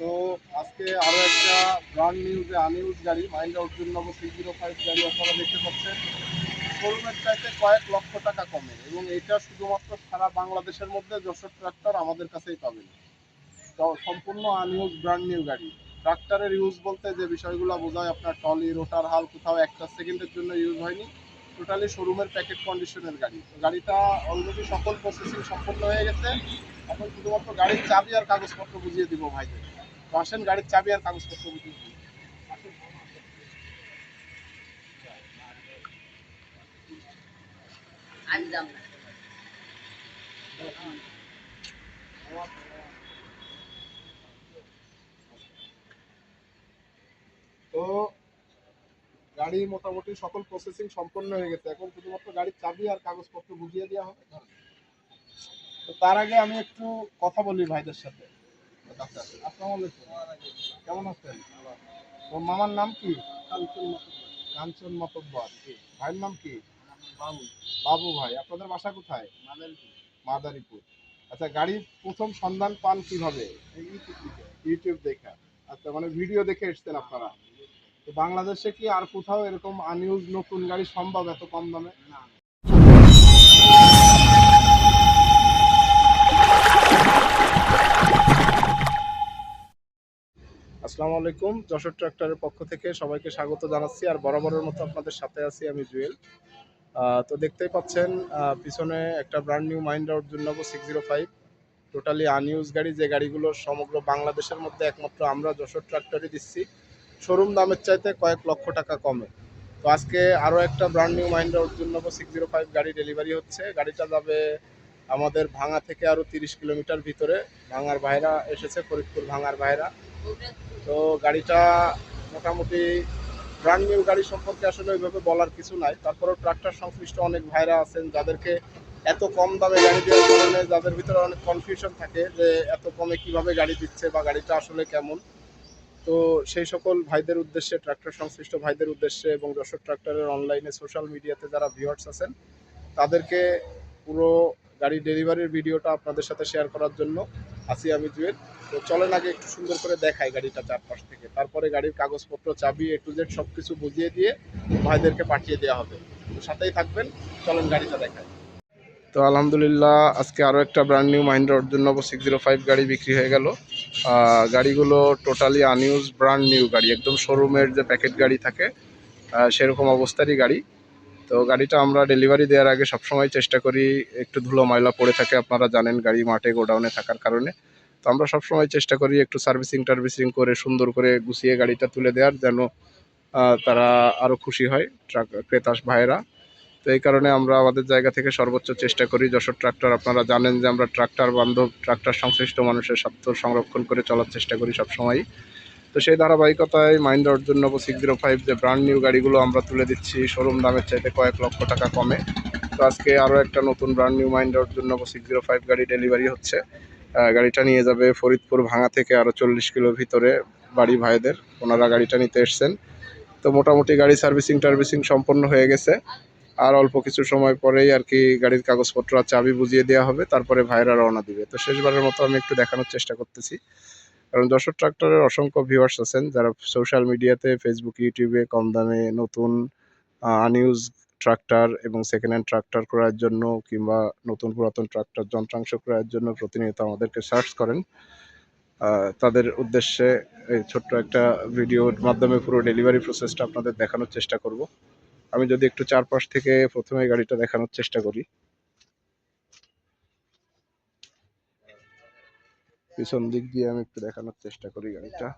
তো আজকে আরও একটা ব্র্যান্ড নিউ যে আনইউজ গাড়ি মাইন্ড নব সিক্স জিরো ফাইভ গাড়ি আপনারা দেখতে পাচ্ছেন। শোরুমের চাইতে কয়েক লক্ষ টাকা কমে এবং এটা শুধুমাত্র সারা বাংলাদেশের মধ্যে যশোর ট্রাক্টর আমাদের কাছেই পাবেন। তো সম্পূর্ণ আনইউজ ব্র্যান্ড নিউ গাড়ি। ট্রাক্টরের ইউজ বলতে যে বিষয়গুলো বোঝায় আপনার টলি রোটার হাল কোথাও একটা সেকেন্ডের জন্য ইউজ হয়নি। টোটালি শোরুমের প্যাকেট কন্ডিশনের গাড়ি। গাড়িটা অলরেডি সকল প্রসেসিং সম্পন্ন হয়ে গেছে। এখন শুধুমাত্র গাড়ির চাবি আর কাগজপত্র বুঝিয়ে দিব ভাইদের। তো গাড়ির চাবি আর কাগজপত্র তো গাড়ি মোটামুটি সকল প্রসেসিং সম্পন্ন হয়ে গেছে। এখন শুধুমাত্র গাড়ির চাবি আর কাগজপত্র বুঝিয়ে দেওয়া হবে। তো তার আগে আমি একটু কথা বলি ভাইদের সাথে। আসসালামু আলাইকুম। কেমন আছেন? তো মামার নাম কি? কাঞ্চন মাতব্বর ভাইয়ের নাম কি? বাবু। বাবু ভাই আপনাদের বাসা কোথায়? মাদারীপুর। মাদারীপুর। আচ্ছা গাড়ির প্রথম সন্ধান পান কীভাবে? ইউটিউব দেখা। আচ্ছা মানে ভিডিও দেখে এসছেন আপনারা? তো বাংলাদেশে কি আর কোথাও এরকম আনইউজ নতুন গাড়ি সম্ভব এত কম দামে? না। আসসালামু আলাইকুম, যশোর ট্রাক্টরের পক্ষ থেকে সবাইকে স্বাগত জানাচ্ছি আর বরাবরের মতো আপনাদের সাথে আছি আমি জুয়েল। তো দেখতেই পাচ্ছেন পিছনে একটা ব্র্যান্ড নিউ মাইন্ড আউট জুন্নব six zero five totally unused গাড়ি, যে গাড়িগুলো সমগ্র বাংলাদেশের মধ্যে একমাত্র আমরা যশোর ট্রাক্টরই দিচ্ছি। শোরুম দামের চাইতে কয়েক লক্ষ টাকা কমে। তো আজকে আরও একটা ব্র্যান্ড নিউ মাইন্ড আউট জুন্নব সিক্স জিরো ফাইভ গাড়ি ডেলিভারি হচ্ছে। গাড়িটা যাবে আমাদের ভাঙা থেকে আরও তিরিশ কিলোমিটার ভিতরে। ভাঙার ভাইরা এসেছে, ফরিদপুর ভাঙার ভাইরা। তো গাড়িটা মোটামুটি ব্র্যান্ড নিউ গাড়ি সম্পর্কে আসলে ওইভাবে বলার কিছু নাই। তারপরেও ট্রাক্টর সংশ্লিষ্ট অনেক ভাইরা আছেন যাদেরকে এত কম দামে গাড়ি দেওয়ার কারণে যাদের ভিতরে অনেক কনফিউশন থাকে যে এত কমে কীভাবে গাড়ি দিচ্ছে বা গাড়িটা আসলে কেমন। তো সেই সকল ভাইদের উদ্দেশ্যে ট্রাক্টর সংশ্লিষ্ট ভাইদের উদ্দেশ্যে এবং যশোর ট্রাক্টরের অনলাইনে সোশ্যাল মিডিয়াতে যারা ভিউয়ার্স আছেন, তাদেরকে পুরো গাড়ি ডেলিভারির ভিডিওটা আপনাদের সাথে শেয়ার করার জন্য আছি আমি জুয়েল। তো চলেন আগে একটু সুন্দর করে দেখাই গাড়িটা চারপাশ থেকে। তারপরে গাড়ির কাগজপত্র, চাবি এ টু জেড সব কিছু বুঝিয়ে দিয়ে ভাইদেরকে পাঠিয়ে দেওয়া হবে। তো সাথেই থাকবেন, চলেন গাড়িটা দেখাই। তো আলহামদুলিল্লাহ, আজকে আরও একটা brand new Mahindra Arjun Novo six zero five গাড়ি বিক্রি হয়ে গেল। গাড়িগুলো টোটালি আনইউজ ব্র্যান্ড নিউ গাড়ি। একদম শোরুমের যে প্যাকেট গাড়ি থাকে সেরকম অবস্থারই গাড়ি। তো গাড়িটা আমরা ডেলিভারি দেওয়ার আগে সবসময় চেষ্টা করি একটু ধুলো, ময়লা পড়ে থাকে। আপনারা জানেন গাড়ি মাঠে গোডাউনে থাকার কারণে। তো আমরা সবসময় চেষ্টা করি একটু সার্ভিসিং টার্ভিসিং করে, সুন্দর করে গুছিয়ে গাড়িটা তুলে দেওয়ার যেন তারা আরও খুশি হয়, ট্রাক ক্রেতা ভাইয়েরা। তো এই কারণে আমরা আমাদের জায়গা থেকে সর্বোচ্চ চেষ্টা করি। যশোর ট্রাক্টর আপনারা জানেন যে আমরা ট্রাক্টর বান্ধব, ট্রাক্টর সংশ্লিষ্ট মানুষের স্বার্থ সংরক্ষণ করে চলার চেষ্টা করি সবসময় তো সেই ধারাবাহিকতায় Mahindra Arjun Novo six zero five যে ব্র্যান্ড নিউ গাড়িগুলো আমরা তুলে দিচ্ছি শোরুম দামের চাইতে কয়েক লক্ষ টাকা কমে। তো আজকে আরও একটা নতুন brand new Mahindra Arjun Novo six zero five গাড়ি ডেলিভারি হচ্ছে। গাড়িটা নিয়ে যাবে ফরিদপুর ভাঙা থেকে আরও চল্লিশ কিলো ভিতরে বাড়ি ভাইদের। ওনারা গাড়িটা নিতে এসছেন। তো মোটামুটি গাড়ি সার্ভিসিং টার্ভিসিং সম্পন্ন হয়ে গেছে। আর অল্প কিছু সময় পরেই আর কি গাড়ির কাগজপত্র আর চাবি বুঝিয়ে দেওয়া হবে, তারপরে ভাইরা রওনা দিবে। তো শেষবারের মতো আমি একটু দেখানোর চেষ্টা করতেছি। কারণ যশোর ট্রাক্টরের অসংখ্য ভিউয়ার্স আছেন, যারা সোশ্যাল মিডিয়াতে ফেসবুক ইউটিউবে কম দামে নতুন আনইউজ ট্রাক্টর এবং সেকেন্ড হ্যান্ড ট্রাক্টর ক্রয়ের জন্য কিংবা নতুন পুরাতন ট্রাক্টর যন্ত্রাংশ ক্রয়ের জন্য প্রতিনিয়ত আমাদেরকে সার্চ করেন। তাদের উদ্দেশ্যে এই ছোট্ট একটা ভিডিওর মাধ্যমে পুরো ডেলিভারি প্রসেসটা আপনাদের দেখানোর চেষ্টা করব। আমি যদি একটু চারপাশ থেকে প্রথমে গাড়িটা দেখানোর চেষ্টা করি। পিছন দিক দিয়ে আমি একটু দেখানোর চেষ্টা করি গাড়িটা।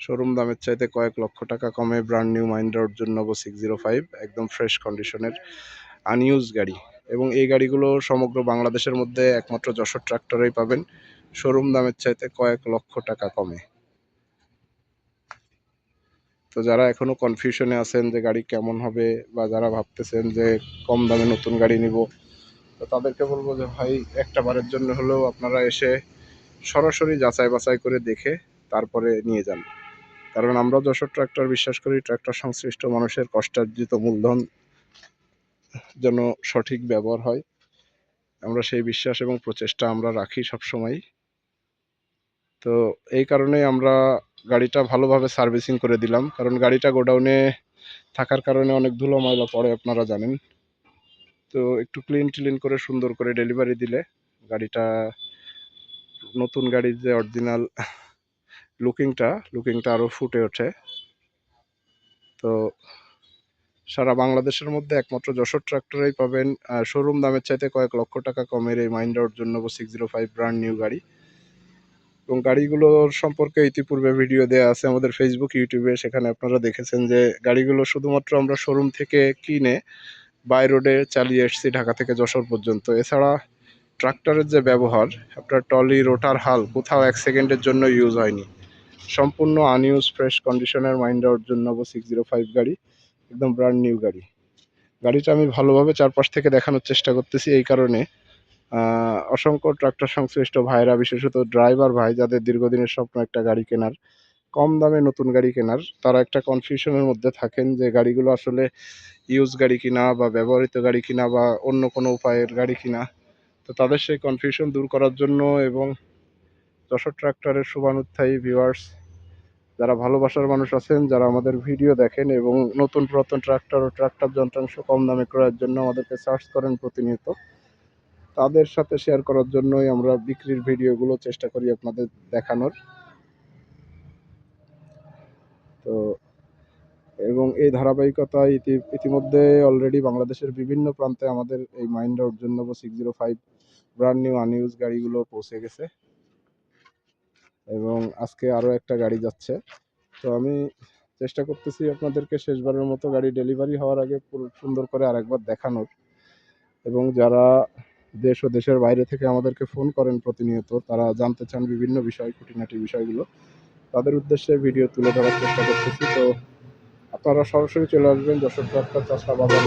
শোরুম দামের চাইতে কয়েক লক্ষ টাকা কমে brand new Mahindra Arjun Novo six zero five একদম ফ্রেশ কন্ডিশনের আনইউজ গাড়ি। এবং এই গাড়িগুলো সমগ্র বাংলাদেশের মধ্যে একমাত্র যশোর ট্রাক্টরেই পাবেন। শোরুম দামের চাইতে কয়েক লক্ষ টাকা কমে। তো যারা এখনও কনফিউশনে আছেন যে গাড়ি কেমন হবে বা যারা ভাবতেছেন যে কম দামে নতুন গাড়ি নিব তো তাদেরকে বলব যে ভাই একটা বারের জন্য হলেও আপনারা এসে সরাসরি যাচাই বাছাই করে দেখে তারপরে নিয়ে যান। কারণ আমরা যশোর ট্রাক্টর বিশ্বাস করি, ট্রাক্টর সংশ্লিষ্ট মানুষের কষ্টার্জিত মূলধন যেন সঠিক ব্যবহার হয়। আমরা সেই বিশ্বাস এবং প্রচেষ্টা আমরা রাখি সব সবসময় তো এই কারণেই আমরা গাড়িটা ভালোভাবে সার্ভিসিং করে দিলাম। কারণ গাড়িটা গোডাউনে থাকার কারণে অনেক ধুলো ময়লা পড়ে, আপনারা জানেন। তো একটু ক্লিন টিলিন করে সুন্দর করে ডেলিভারি দিলে গাড়িটা, নতুন গাড়ির যে অরিজিনাল লুকিংটা লুকিংটা আরও ফুটে ওঠে। তো সারা বাংলাদেশের মধ্যে একমাত্র যশোর ট্রাক্টরেই পাবেন শোরুম দামের চাইতে কয়েক লক্ষ টাকা কমের এই মাইন্ডার জন্য six zero five brand new গাড়ি। এবং গাড়িগুলোর সম্পর্কে ইতিপূর্বে ভিডিও দেওয়া আছে আমাদের ফেসবুক ইউটিউবে সেখানে আপনারা দেখেছেন যে গাড়িগুলো শুধুমাত্র আমরা শোরুম থেকে কিনে বাই রোডে চালিয়ে এসেছি ঢাকা থেকে যশোর পর্যন্ত। এছাড়া ট্রাক্টরের যে ব্যবহার, আপনার টলি রোটার, হাল কোথাও এক সেকেন্ডের জন্য ইউজ হয়নি। সম্পূর্ণ আনইউজ ফ্রেশ কন্ডিশনের মাইন্ডার জন্য সিক্স জিরো ফাইভ গাড়ি, একদম ব্র্যান্ড নিউ গাড়ি। গাড়িটা আমি ভালোভাবে চারপাশ থেকে দেখানোর চেষ্টা করতেছি, এই কারণে অসংখ্য ট্রাক্টর সংশ্লিষ্ট ভাইরা, বিশেষত ড্রাইভার ভাই, যাদের দীর্ঘদিনের স্বপ্ন একটা গাড়ি কেনার কম দামে নতুন গাড়ি কেনার, তারা একটা কনফিউশনের মধ্যে থাকেন যে গাড়িগুলো আসলে ইউজ গাড়ি কিনা বা ব্যবহৃত গাড়ি কিনা বা অন্য কোনো উপায়ের গাড়ি কিনা। তো তাদের সেই কনফিউশন দূর করার জন্য এবং যশোর ট্রাক্টরের শুভানুধ্যায়ী ভিউয়ার্স যারা ভালোবাসার মানুষ আছেন, যারা আমাদের ভিডিও দেখেন এবং নতুন পুরাতন ট্রাক্টর ও ট্রাক্টর যন্ত্রাংশ কম দামে ক্রয়ের জন্য আমাদেরকে সার্চ করেন প্রতিনিয়ত, তাদের সাথে শেয়ার করার জন্যই আমরা বিক্রির ভিডিওগুলো চেষ্টা করি আপনাদের দেখানোর। তো, এবং এই ধারাবাহিকতায় ইতি, ইতিমধ্যে অলরেডি বাংলাদেশের বিভিন্ন প্রান্তে আমাদের এই মাইন্ডার জন্য six zero five brand new unused গাড়িগুলো পৌঁছে গেছে। এবং আজকে আরও একটা গাড়ি যাচ্ছে। তো আমি চেষ্টা করতেছি আপনাদেরকে শেষবারের মতো গাড়ি ডেলিভারি হওয়ার আগে সুন্দর করে আরেকবার দেখানোর। এবং যারা দেশ ও দেশের বাইরে থেকে আমাদেরকে ফোন করেন প্রতিনিয়ত, তারা জানতে চান বিভিন্ন বিষয়, খুঁটিনাটি বিষয়গুলো। তাদের উদ্দেশ্যে ভিডিও তুলে ধরার চেষ্টা করতেছি। তো আপনারা সরাসরি চলে আসবেন যশোর ট্রাক্টর চাষা বাজার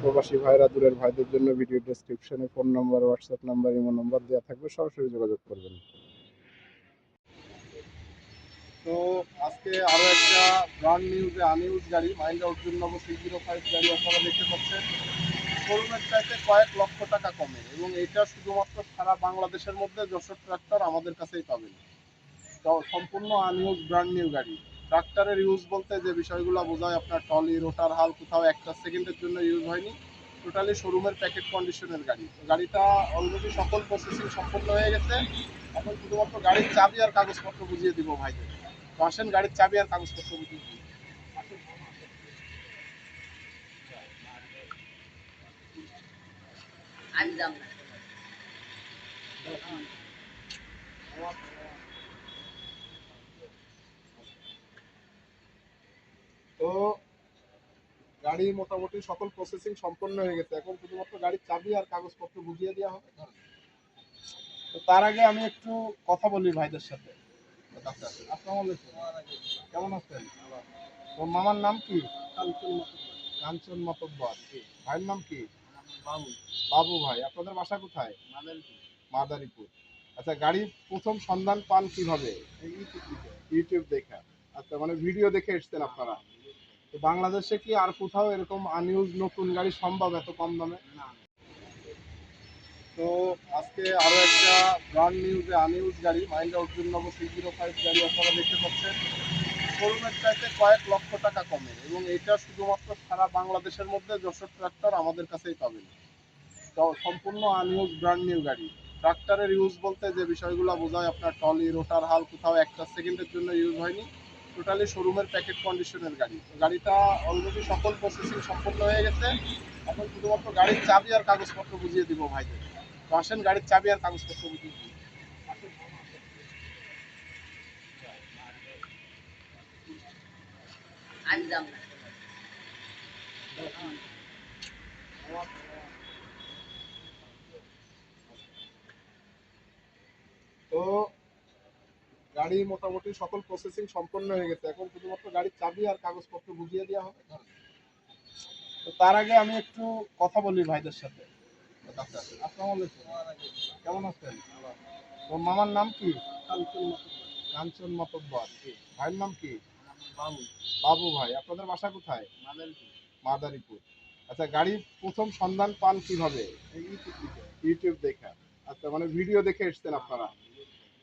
প্রবাসী ভাইরা, দূরের ভাইদের জন্য ভিডিও ডেসক্রিপশনে phone number WhatsApp number imo number দেওয়া থাকবে। সরাসরি যোগাযোগ করবেন। তো আজকে আরও একটা ব্র্যান্ড নিউ যে আনইউজ গাড়ি মাইন্ড আউট জন্য সিক্স জিরো ফাইভ গাড়ি আপনারা দেখতে পাচ্ছেন। শোরুমের চাইতে কয়েক লক্ষ টাকা কমে এবং এটা শুধুমাত্র সারা বাংলাদেশের মধ্যে যশোর ট্রাক্টর আমাদের কাছেই পাবেন। সম্পূর্ণ আনইউজ ব্র্যান্ড নিউ গাড়ি। ট্রাক্টরের ইউজ বলতে যে বিষয়গুলো বোঝায় আপনার টলি রোটার হাল কোথাও একটা সেকেন্ডের জন্য ইউজ হয়নি। টোটালি শোরুমের প্যাকেট কন্ডিশনের গাড়ি। গাড়িটা অলরেডি সকল প্রসেসিং সম্পন্ন হয়ে গেছে। এখন শুধুমাত্র গাড়ির চাবি আর কাগজপত্র বুঝিয়ে দিব ভাইদের। তো আসেন গাড়ির চাবি আর কাগজপত্র বুঝিয়ে আসেন। আমি যাব না। তো গাড়ি মোটামুটি সকল প্রসেসিং সম্পন্ন হয়ে গেছে। এখন শুধুমাত্র গাড়ির চাবি আর কাগজপত্র বুঝিয়ে দেওয়া হবে। তো তার আগে আমি একটু কথা বলি ভাইদের সাথে। আসসালামু আলাইকুম। কেমন আছেন? তো মামার নাম কি? কাঞ্চন মাতব্বর। ভাইয়ের নাম কি? বাবু। বাবু ভাই আপনাদের বাসা কোথায়? মাদারীপুর। মাদারীপুর। আচ্ছা গাড়ির প্রথম সন্ধান পান কীভাবে? ইউটিউব দেখা। আচ্ছা মানে ভিডিও দেখে এসছেন আপনারা? বাংলাদেশে কি আর কোথাও এরকম আনইউজ নতুন গাড়ি সম্ভব এত কম দামে? তো আজকে আরও একটা ব্র্যান্ড নিউ যে আনইউজ গাড়ি মাইন্ড আউট জন্য সিক্স জিরো ফাইভ গাড়ি আপনারা দেখতে পাচ্ছেন। শোরুমের চাইতে কয়েক লক্ষ টাকা কমে এবং এটা শুধুমাত্র সারা বাংলাদেশের মধ্যে যশোর ট্রাক্টর আমাদের কাছেই পাবেন। তো সম্পূর্ণ আনইউজ ব্র্যান্ড নিউ গাড়ি। ট্রাক্টরের ইউজ বলতে যে বিষয়গুলো বোঝায় আপনার টলি রোটার হাল কোথাও একটা সেকেন্ডের জন্য ইউজ হয়নি। টোটালি শোরুমের প্যাকেট কন্ডিশনের গাড়ি। গাড়িটা অলরেডি সকল প্রসেসিং সম্পন্ন হয়ে গেছে। এখন শুধুমাত্র গাড়ির চাবি আর কাগজপত্র বুঝিয়ে দিব ভাইদের। তো আসেন, গাড়ির চাবি আর কাগজপত্র বুঝিয়ে না তো গাড়ি মোটামুটি সকল প্রসেসিং সম্পন্ন হয়ে গেছে। এখন শুধুমাত্র গাড়ির চাবি আর কাগজপত্র বুঝিয়ে দেওয়া হবে। তো তার আগে আমি একটু কথা বলি ভাইদের সাথে। আসসালামু আলাইকুম। কেমন আছেন? তো মামার নাম কি? কাঞ্চন মাতব্বর ভাইয়ের নাম কি? বাবু। বাবু ভাই আপনাদের বাসা কোথায়? মাদারীপুর। মাদারীপুর। আচ্ছা গাড়ির প্রথম সন্ধান পান কীভাবে? ইউটিউব দেখা। আচ্ছা মানে ভিডিও দেখে এসছেন আপনারা?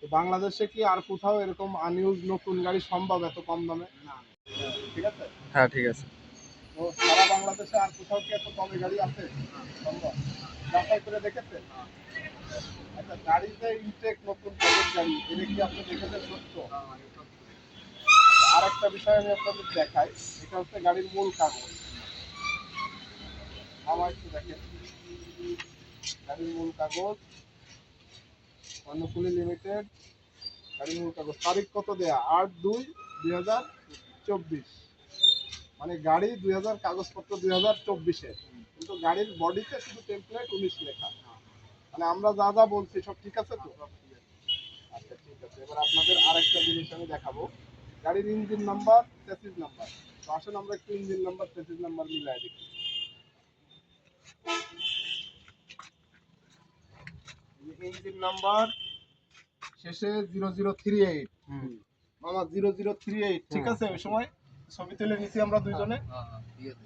তো বাংলাদেশে কি আর কোথাও এরকম আনইউজ নতুন গাড়ি সম্ভব এত কম দামে? না ঠিক আছে? হ্যাঁ ঠিক আছে। তো সারা বাংলাদেশে আর কোথাও কি এত কমে গাড়ি আছে? সম্ভব। যাচাই করে দেখেছেন? আচ্ছা গাড়িতে ইনটেক নতুন প্রজেক্ট গাড়ি এটা কি আপনি দেখেছেন সত্য? আর একটা বিষয় আমি আপনাদের দেখাই এটা হচ্ছে গাড়ির মূল কাগজ। আমার একটু দেখেন। গাড়ির মূল কাগজ অনুকূলী লিমিটেড গাড়ির কাগজ। তারিখ কত দেয়া? আট দুই দুই হাজার চব্বিশ। মানে গাড়ি দুই হাজার কাগজপত্র দুই হাজার চব্বিশের কিন্তু গাড়ির বডিতে শুধু টেমপ্লেট উনিশ লেখা। মানে আমরা যা যা বলছি সব ঠিক আছে তো? আচ্ছা ঠিক আছে। এবার আপনাদের আরেকটা জিনিস আমি দেখাবো। গাড়ির ইঞ্জিন নাম্বার চেসিস নাম্বার তো আসেন আমরা একটু ইঞ্জিন নাম্বার চেসিস নাম্বার মিলাই দেখি। ইঞ্জিন নাম্বার শেষে জিরো জিরো থ্রি এইট আমার জিরো জিরো থ্রি এইট ঠিক আছে? ওই সময় ছবি তুলে নিয়েছি আমরা দুইজনে।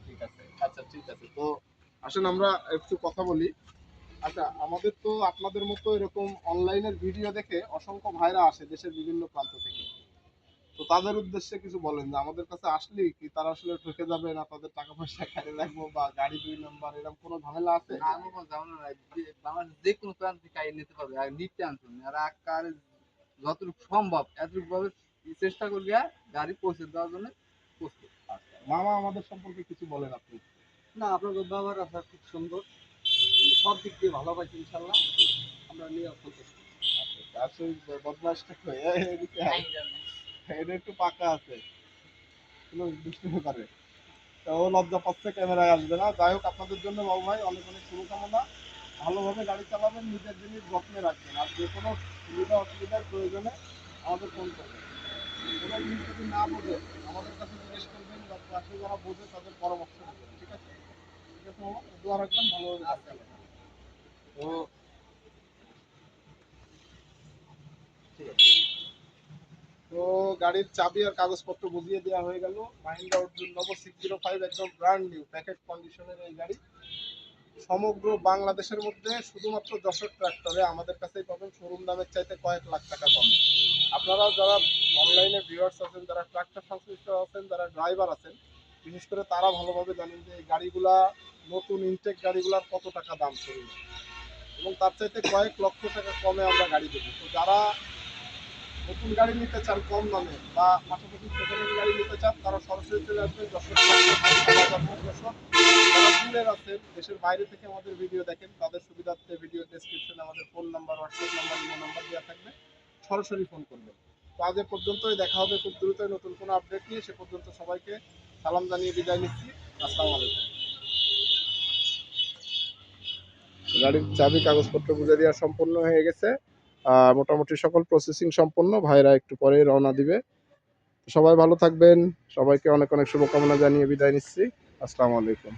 ঠিক আছে। আচ্ছা ঠিক আছে। তো আসেন আমরা একটু কথা বলি। আচ্ছা আমাদের তো আপনাদের মতো এরকম অনলাইনের ভিডিও দেখে অসংখ্য ভাইরা আসে দেশের বিভিন্ন প্রান্ত থেকে। তো তাদের উদ্দেশ্যে কিছু বলেন যে আমাদের কাছে আসলে কি তারা আসলে ঠকে যাবে না তাদের টাকা পয়সা খাইয়ে রাখব বা গাড়ি দুই নম্বর এরকম কোনো ঝামেলা আছে? আমি কোনো ঝামেলা নাই। যে- বাংলাদেশ যে কোনো প্রান্ত নিতে পারবে আর নিতে আনছেন আর আকার যতটুকু সম্ভব এতটুকু ভাবে চেষ্টা করবি আর গাড়ি পৌঁছে দেওয়ার জন্য প্রস্তুত। মামা আমাদের সম্পর্কে কিছু বলেন আপনি। না আপনাদের ব্যবহার আপনার খুব সুন্দর। সব দিক দিয়ে ভালো পাইছি ইনশাল্লাহ আমরা নিয়ে সন্তুষ্ট আচ্ছা আসলে বদমাসটা আয়। এটা একটু পাকা আছে। দুষ্টুমি করে। তো ও লজ্জা পাচ্ছে ক্যামেরায় আসবে না। যাই হোক আপনাদের জন্য বাবু ভাই অনেক অনেক শুভকামনা। ভালোভাবে গাড়ি চালাবেন নিজের জিনিস যত্নে রাখবেন। আর যে কোনো সুবিধা অসুবিধার প্রয়োজনে আমাদের ফোন করবেন। কোনো জিনিস যদি না বোঝে আমাদের কাছে জিজ্ঞেস করবেন বা পাশে যারা বোঝে তাদের পরামর্শ নেবেন ঠিক আছে? ঠিক আছে মামা দোয়া রাখবেন ভালোভাবে গাড়ি চালাবেন। তো ঠিক আছে। তো গাড়ির চাবি আর কাগজপত্র বুঝিয়ে দেওয়া হয়ে গেল। Mahindra Arjun Novo six zero five একদম ব্র্যান্ড নিউ প্যাকেট কন্ডিশনের এই গাড়ি। সমগ্র বাংলাদেশের মধ্যে শুধুমাত্র যশোর ট্র্যাক্টরে আমাদের কাছেই পাবেন। শোরুম দামের চাইতে কয়েক লাখ টাকা কমে। আপনারা যারা অনলাইনে ভিউয়ার্স আছেন, যারা ট্রাক্টর সংশ্লিষ্ট আছেন, যারা ড্রাইভার আছেন, বিশেষ করে তারা ভালোভাবে জানেন যে এই গাড়িগুলা, নতুন ইনটেক গাড়িগুলার কত টাকা দাম শোরুমে এবং তার চাইতে কয়েক লক্ষ টাকা কমে আমরা গাড়ি দেবো। তো যারা নতুন গাড়ি নিতে চান কম দামে বা পাশাপাশি সেকেন্ড গাড়ি নিতে চান, তারা সরাসরি চলে আসবেন যশোর আছেন, দেশের বাইরে থেকে আমাদের ভিডিও দেখেন, তাদের সুবিধার্থে ভিডিও ডেসক্রিপশনে আমাদের phone number WhatsApp number imo number দেওয়া থাকবে। সরাসরি ফোন করবেন। তো আজ পর্যন্তই, দেখা হবে খুব দ্রুতই নতুন কোনো আপডেট নিয়ে। সে পর্যন্ত সবাইকে সালাম জানিয়ে বিদায় নিচ্ছি। আসসালামু আলাইকুম। গাড়ির চাবি, কাগজপত্র বুঝে দেওয়া সম্পূর্ণ হয়ে গেছে। মোটামুটি সকল প্রসেসিং সম্পন্ন। ভাইরা একটু পরে রওনা দিবে। সবাই ভালো থাকবেন। সবাইকে অনেক অনেক শুভকামনা জানিয়ে বিদায় নিচ্ছি। আসসালামু আলাইকুম।